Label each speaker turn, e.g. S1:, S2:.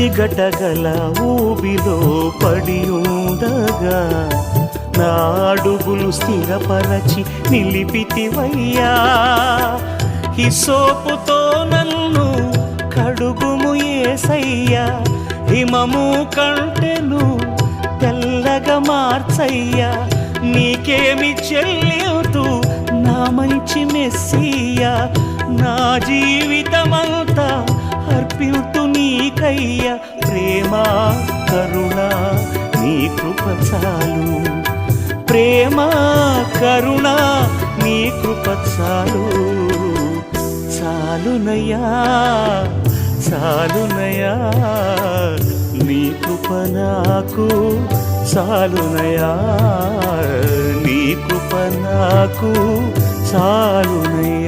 S1: చిగటగల ఊబిలో పడి ఉండగా నా స్థిరపరచి నిలిపితివయ్యా. హిసోపుతో నన్ను కడుగుము ఏసయ్యా. హిమము కంటెను తెల్లగా మార్చయ్యా. నీకేమి చెల్లివుతూ నా మంచి మెస్సయ్యా నా జీవితమంతా నీకయ్యా ప్రేమ కరుణ నీ కృప చాలు. ప్రేమ కరుణ నీ కృప చాలు. చాలునయ్యా చాలునయ్యా నీ కృప నాకు చాలునయ్యా. నీ కృప నాకు చాలునయ్యా.